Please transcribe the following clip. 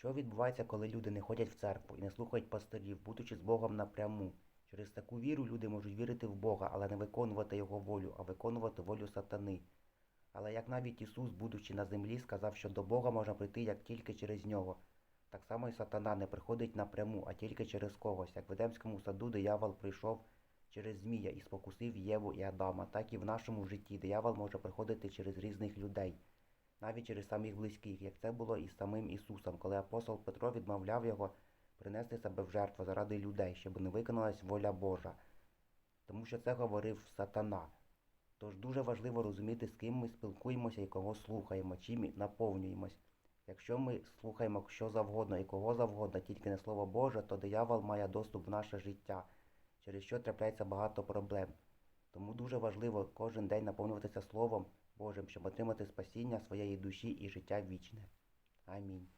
Що відбувається, коли люди не ходять в церкву і не слухають пастирів, будучи з Богом напряму? Через таку віру люди можуть вірити в Бога, але не виконувати Його волю, а виконувати волю сатани. Але як навіть Ісус, будучи на землі, сказав, що до Бога можна прийти як тільки через нього. Так само і сатана не приходить напряму, а тільки через когось. Як в Едемському саду диявол прийшов через Змія і спокусив Єву і Адама, так і в нашому житті диявол може приходити через різних людей, навіть через самих близьких, як це було і з самим Ісусом, коли апостол Петро відмовляв його принести себе в жертву заради людей, щоб не виконалась воля Божа. Тому що це говорив сатана. Тож дуже важливо розуміти, з ким ми спілкуємося і кого слухаємо, чим наповнюємось. Якщо ми слухаємо що завгодно і кого завгодно, тільки не Слово Боже, то диявол має доступ в наше життя, через що трапляється багато проблем. Тому дуже важливо кожен день наповнюватися Словом Божим, щоб отримати спасіння своєї душі і життя вічне. Амінь.